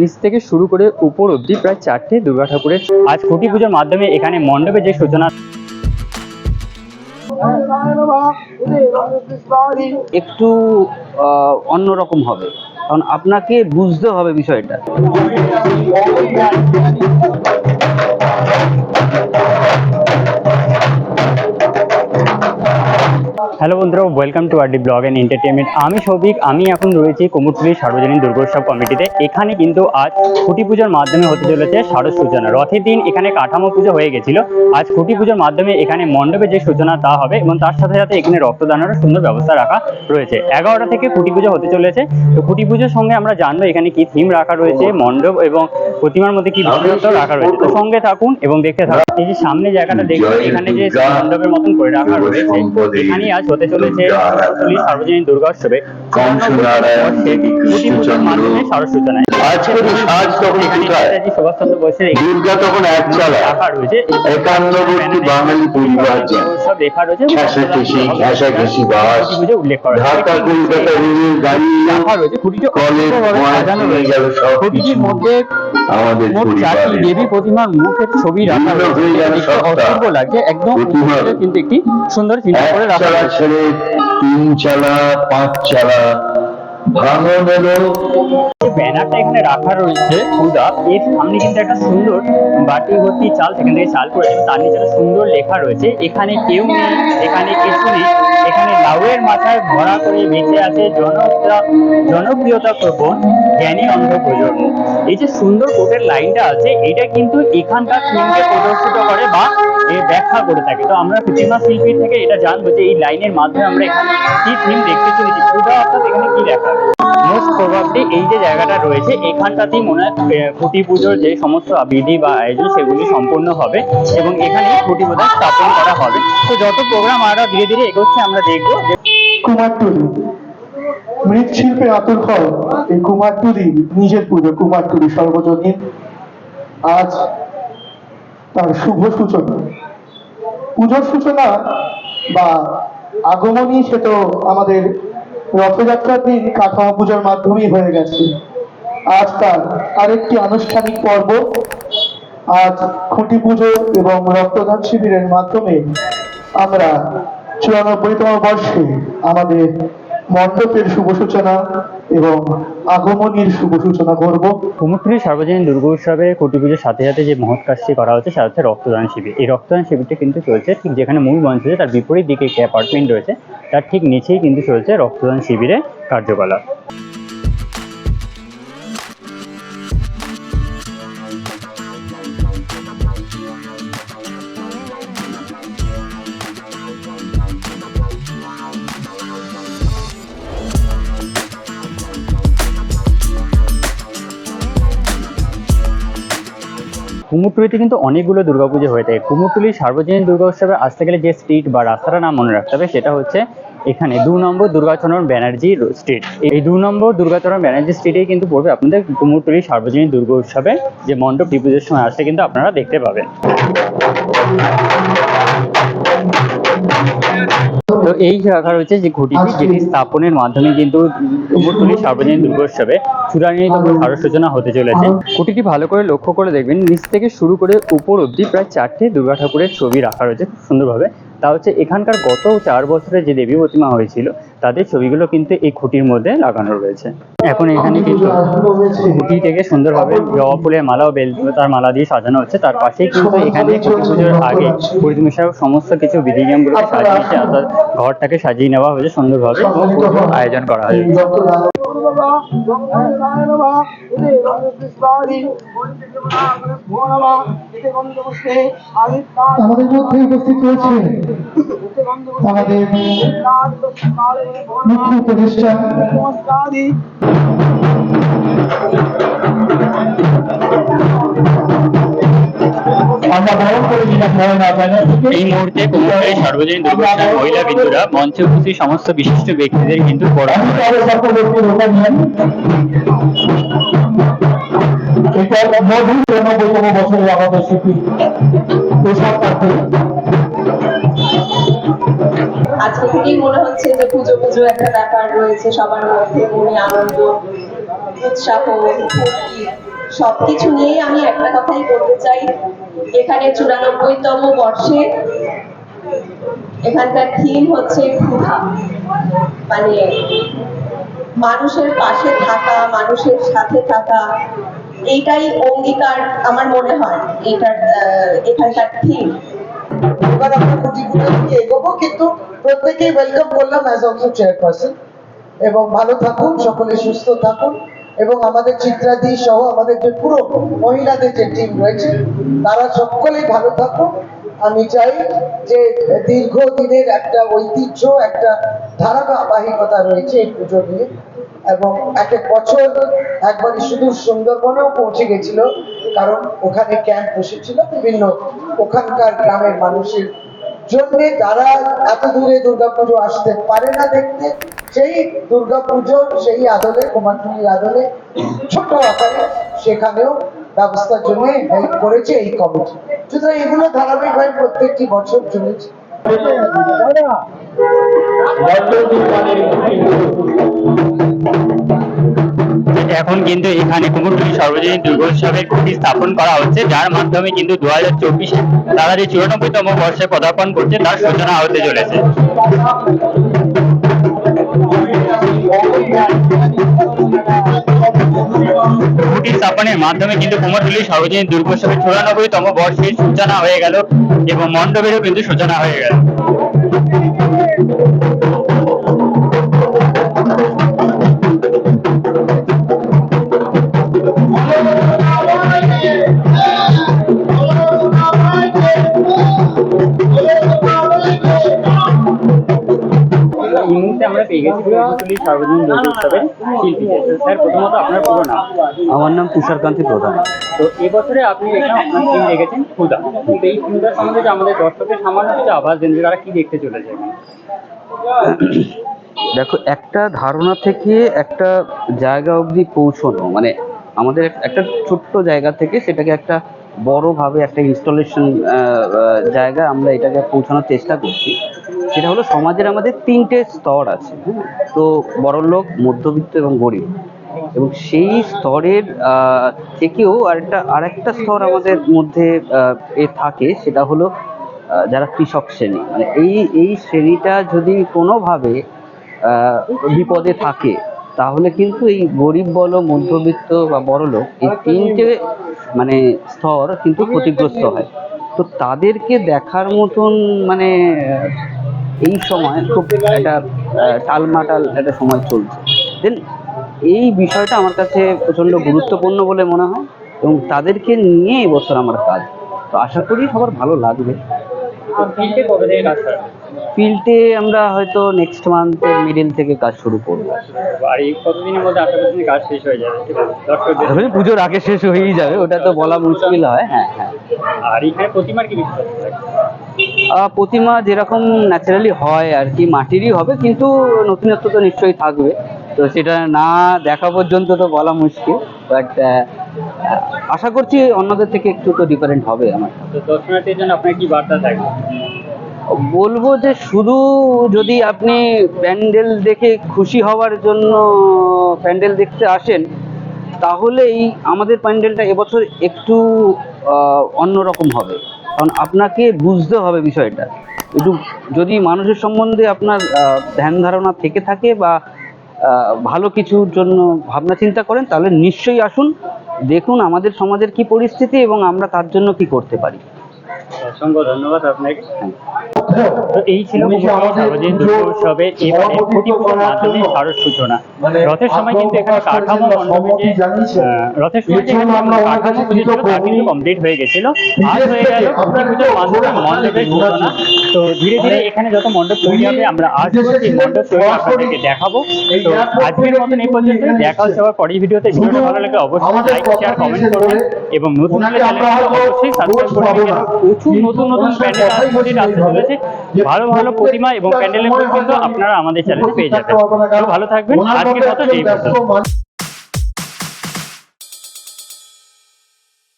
নিচ থেকে শুরু করে উপর প্রায় চারটে দুর্গা ঠাকুরের আজ মাধ্যমে এখানে মণ্ডপে যে একটু অন্যরকম হবে। কারণ আপনাকে বুঝতে হবে বিষয়টা। হ্যালো বন্ধুরা welcome to RD blog and entertainment আমি সৌভিক, আমি এখন রয়েছি কুমুরটুলি সার্বজনীন দুর্গোৎসব কমিটিতে। এখানে কিন্তু আজ খুঁটি পুজোর মাধ্যমে হতে চলেছে শারদ সূচনা। রথের দিন এখানে কাঠামো পুজো হয়ে গেছিল। আজ খুঁটি পুজোর মাধ্যমে এখানে মণ্ডপে যে সূচনা তা হবে এবং তার সাথে সাথে এখানে রক্তদানেরও সুন্দর ব্যবস্থা রাখা রয়েছে। এগারোটা থেকে খুঁটি পুজো হতে চলেছে। তো খুঁটি পুজোর সঙ্গে আমরা জানব এখানে কি থিম রাখা রয়েছে, মণ্ডপ এবং প্রতিমার মধ্যে কি বিশেষত্ব রাখা রয়েছে। তো সঙ্গে থাকুন এবং দেখতে থাকুন। এই যে সামনে জায়গাটা দেখবেন এখানে যে মণ্ডপের মতন করে রাখা রয়েছে, এখানেই আজ হতে চলেছে সার্বজনীন দুর্গোৎসবে মাধ্যমে সুভাষচন্দ্র বোসের দুর্গা তখন এক চালা। রাখা রয়েছে। একান্নবর্তী বাঙালি পরিবার সব লেখা রয়েছে। ঘেঁষাঘেঁষি ঘেঁষাঘেঁষি বাস। খুঁটি পুজো উল্লেখ করা ঢাকা কলকাতা রেলের গাড়ি রাখা রয়েছে। খুঁটিটি কলেজ অপূর্বভাবে মাঠ সাজানো রয়েছে। গেল সব খুঁটিটির কিছু। মধ্যে আমাদের চারটি দেবী প্রতিমার মুখের ছবি রাখা রয়েছে। হয়ে অপূর্ব একদম কিন্তু একটি সুন্দর চিন্তা করে রাখা ছেড়ে তিন চালা পাঁচ চালা ভাঙন ব্যানারটা এখানে রাখা রয়েছে এর সামনে কিন্তু একটা সুন্দর বাটি ভর্তি চাল সেখান থেকে চাল পড়েছে তার নিচে একটা সুন্দর লেখা রয়েছে, এখানে কেউ নেই, এখানে কিছু নেই। এখানে লাউয়ের মাথায় ভরা করে বেঁচে আছে জনপ্রিয়, জনপ্রিয়তা প্রবণ জ্ঞানী অন্ধ প্রজন্ম এই যে সুন্দর কোটের লাইনটা আছে, এটা কিন্তু এখানকার থিমকে প্রদর্শিত করে বা এ ব্যাখ্যা করে থাকে। তো আমরা প্রতিমা শিল্পী থেকে এটা জানব যে এই লাইনের মাধ্যমে আমরা এখানে কি থিম দেখতে চলেছি। পূজা, অর্থাৎ এখানে কি লেখা মোস্ট প্রবাবলি এই যে জায়গাটা রয়েছে, এখানটাতেই মনে হয় খুঁটি পুজোর যে সমস্ত বিধি বা আয়োজন সেগুলি সম্পূর্ণ হবে এবং এখানে খুঁটি পুজো স্থাপন করা হবে। তো যত প্রোগ্রাম আরও ধীরে ধীরে এগোচ্ছে, আমরা দেখব যে কুমারটুলি মৃৎশিল্পে আতুর ফল এই কুমারটুলি, নিজের পুজো, কুমারটুলি সর্বজনীন। আজ তার শুভ সূচনা। পুজোর সূচনা বা আগমনী সে তো আমাদের রথযাত্রার দিন কাঠামো পূজার মাধ্যমেই হয়ে গেছে। আজ তার আরেকটি আনুষ্ঠানিক পর্ব। আজ খুঁটি পুজো এবং রক্তদান শিবিরের মাধ্যমে আমরা চুরানব্বইতম বর্ষে আমাদের মণ্ডপের শুভ সূচনা এবং আগমনীর শুভ সূচনা করব। কুমোরটুলি সার্বজনীন দুর্গা উৎসবে কোটি পুজোর সাথে সাথে যে মহৎ কাজটি করা হচ্ছে, সেটা হচ্ছে রক্তদান শিবির। এই রক্তদান শিবিরটি কিন্তু চলছে ঠিক যেখানে মূল মঞ্চ আছে তার বিপরীত দিকে একটি অ্যাপার্টমেন্ট রয়েছে, তার ঠিক নিচেই কিন্তু চলছে রক্তদান শিবিরের কার্যকলাপ। কুমোরটুলিতে কিন্তু অনেকগুলো দুর্গাপুজো হয়ে থাকে। কুমোরটুলি সার্বজনীন দুর্গা উৎসবে আসতে গেলে যে স্ট্রিট বা রাস্তাটার নাম মনে রাখতে হবে, সেটা হচ্ছে এখানে দু নম্বর দুর্গাচরণ ব্যানার্জি স্ট্রিট এই দু নম্বর দুর্গাচরণ ব্যানার্জি স্ট্রিটেই কিন্তু পড়বে আপনাদের কুমোরটুলি সার্বজনীন দুর্গা উৎসবে। যে মণ্ডপ পুজোর সময় আসলে কিন্তু আপনারা দেখতে পাবেন। তো এই রাখা রয়েছে যে ঘটিটি যেটি স্থাপনের মাধ্যমে কিন্তু কুমোরটুলি সার্বজনীন দুর্গোৎসবে শারদ সূচনা হতে চলেছে। খুঁটিটি ভালো করে লক্ষ্য করে দেখবেন নিচ থেকে শুরু করে উপর অবধি প্রায় চারটে দুর্গা ঠাকুরের ছবি রাখা রয়েছে খুব সুন্দরভাবে। তা হচ্ছে এখানকার গত চার বছরে যে দেবী প্রতিমা হয়েছিল, তাদের ছবিগুলো কিন্তু এই খুঁটির মধ্যে লাগানো রয়েছে। এখন এখানে কিন্তু খুঁটি থেকে সুন্দরভাবে জবা ফুলের মালা ও বেলতার মালা দিয়ে সাজানো হচ্ছে। তার পাশেই কিন্তু এখানে খুঁটি পুজোর আগে পরিবেশক সমস্ত কিছু বিধিনিয়মগুলোকে সাজিয়েছে অর্থাৎ ঘরটাকে সাজিয়ে নেওয়া হয়েছে সুন্দরভাবে আয়োজন করা হয়েছে। আমাদের মধ্যে উপস্থিত রয়েছে আমাদের মুখ্য উপদেষ্টা আমরা বরণ করে নিলাম পরে না জানা এই মুহূর্তে কুমোরটুলি সার্বজনীন দুর্গোৎসব মহিলা বিন্দুরা মঞ্চে উপস্থিত সমস্ত বিশিষ্ট ব্যক্তিদের কিন্তু মধুর আজকে থেকেই মনে হচ্ছে যে পুজো পুজো একটা ব্যাপার রয়েছে, সবার মধ্যে মনে আনন্দ, উৎসাহ সবকিছু নিয়েই আমি একটা কথাই বলতে চাই। এখানে চুরানব্বইতম বর্ষে এখানকার থিম হচ্ছে ক্ষুধা। মানে মানুষের পাশে থাকা, মানুষের সাথে থাকা, এইটাই অঙ্গীকার আমার মনে হয় এটার এখানকার থিম এবার আমরা এগোবো, কিন্তু প্রত্যেকেই ওয়েলকাম করলাম অ্যাজ অলসো চেয়ারপারসন এবং ভালো থাকুন, সকলে সুস্থ থাকুন। এবং আমাদের চিত্রাদি সহ আমাদের যে পুরো মহিলাদের যে টিম রয়েছে, তারা সকলেই ভালো থাকুন আমি চাই যে দীর্ঘদিনের একটা ঐতিহ্য, একটা ধারাবাহিকতা রয়েছে এই পুজো নিয়ে। এবং এক এক বছর একবারই সুদূর সুন্দরবনেও পৌঁছে গেছিল, কারণ ওখানে ক্যাম্প বসেছিল বিভিন্ন ওখানকার গ্রামের মানুষের জন্যে। তারা এত দূরে দুর্গাপুজো আসতে পারে না দেখতে সেই দুর্গাপুজোর সেই আদলে কুমারটুলির আদলে, ছোট আকারে সেখানেও ব্যবস্থার জন্য হেল্প করেছে এই কমিটি সুতরাং এগুলো ধারাবাহিকভাবে প্রত্যেকটি বছর চলেছে। এখন কিন্তু এখানে কুমোরটুলি সর্বজনীন দুর্গোৎসবের খুঁটি স্থাপন করা হচ্ছে, যার মাধ্যমে কিন্তু দু হাজার চব্বিশে তারা যে চুরানব্বইতম বর্ষে পদার্পণ করছে, তার সূচনা হতে চলেছে। স্থাপনের মাধ্যমে কিন্তু কুমোরটুলি সর্বজনীন দুর্গোৎসবের চুরানব্বইতম বর্ষের সূচনা হয়ে গেল এবং মণ্ডপেরও কিন্তু সূচনা হয়ে গেল। আমরা পেয়ে গেছি সর্বজনীন দুর্গোৎসবের শিল্পী। স্যার, প্রথমত আপনার পুরো নাম। আমার নাম তুষারকান্তি প্রধান। তো এবছরে আপনি এখানে আপনার থিম রেখেছেন ক্ষুদা তো এই ক্ষুদার সম্বন্ধে যে আমাদের দর্শকের সামান্য কিছু আভাস দেন যে তারা কি দেখতে চলেছে এখানে? দেখো একটা ধারণা থেকে একটা জায়গা অবধি পৌঁছানো মানে আমাদের একটা ছোট্ট জায়গা থেকে সেটাকে একটা বড়ভাবে একটা ইনস্টলেশন জায়গা আমরা এটাকে পৌঁছানোর চেষ্টা করছি। সেটা হলো সমাজের আমাদের তিনটে স্তর আছে হ্যাঁ? তো বড়লোক মধ্যবিত্ত এবং গরিব। এবং সেই স্তরের থেকেও আরেকটা আরেকটা স্তর আমাদের মধ্যে এ থাকে, সেটা হলো যারা কৃষক শ্রেণি। মানে এই এই শ্রেণীটা যদি কোনোভাবে বিপদে থাকে, তাহলে কিন্তু এই গরিব বলো, মধ্যবিত্ত বা বড়লোক এই তিনটে মানে স্তর কিন্তু ক্ষতিগ্রস্ত হয়। তো তাদেরকে দেখার মতন মানে এই সময় খুব একটা টালমাটাল একটা সময় চলছে। দেন এই বিষয়টা আমার কাছে প্রচণ্ড গুরুত্বপূর্ণ বলে মনে হয় এবং তাদেরকে নিয়ে এবছর আমার কাজ। তো আশা করি সবার ভালো লাগবে। ফিল্ডে কবে থেকে কাজ করেন? ফিল্ডে আমরা হয়তো নেক্সট মান্থের মিডিল থেকে কাজ শুরু করব। আর এই কতদিনের মধ্যে আশা করছি কাজ শেষ হয়ে যাবে? দর্শকদের পুজোর আগে শেষ হয়েই যাবে ওটা তো বলা মুশকিল হয়। হ্যাঁ হ্যাঁ। আর এখানে প্রতিমার কি প্রতিমা যেরকম ন্যাচারালি হয় আর কি মাটিরই হবে কিন্তু নতুনত্ব তো নিশ্চয়ই থাকবে। তো সেটা না দেখা পর্যন্ত তো বলা মুশকিল বাট আশা করছি অন্যদের থেকে একটু তো ডিফারেন্ট হবে আমার। তো দর্শনার্থীর জন্য আপনার কি বার্তা থাকবে? বলব যে শুধু যদি আপনি প্যান্ডেল দেখে খুশি হওয়ার জন্য প্যান্ডেল দেখতে আসেন তাহলেই আমাদের প্যান্ডেলটা এবছর একটু অন্যরকম হবে। কারণ আপনাকে বুঝতে হবে বিষয়টা। একটু যদি মানুষের সম্বন্ধে আপনার ধ্যান ধারণা থেকে থাকে বা ভালো কিছুর জন্য ভাবনা চিন্তা করেন, তাহলে নিশ্চয়ই আসুন, দেখুন আমাদের সমাজের কি পরিস্থিতি এবং আমরা তার জন্য কি করতে পারি। অসংখ্য ধন্যবাদ আপনাকে তো এই ছিল উনি যে কুমোরটুলি আমাদের সর্বজনীন পুজোর দুর্গোৎসবের এবারে করার মাধ্যমে জন্য সূচনা। মানে রথের সময় কিন্তু এখানে কাঠামো মণ্ডপে রথের সময় এর যে জন্য আমরা ওনার কাঠামো পুজো ছিল তা কিন্তু কমপ্লিট হয়ে গেছিল। আজ হয়ে গেল পুজোর মাধ্যমে মণ্ডপের সূচনা। তো ধীরে ধীরে এখানে যত মণ্ডপ তৈরি হবে আমরা আসব সেই মণ্ডপ তৈরি আপনাদেরকে দেখাবো। তো আজকের মতন এই পর্যন্ত দেখা হচ্ছে আবার পরের ভিডিওতে। ভিডিওটা ভালো লাগলে অবশ্যই লাইক শেয়ার কমেন্ট করবেন এবং নতুন হলে চ্যানেলটা অবশ্যই সাবস্ক্রাইব করে পাবো প্রচুর নতুন নতুন প্যান্ডেল কথাই আসতে চলেছে। ভালো ভালো প্রতিমা এবং প্যান্ডেলের কিন্তু আপনারা আমাদের চ্যানেলে পেয়ে যাবেন। ভালো থাকবেন। আজকের মতো এই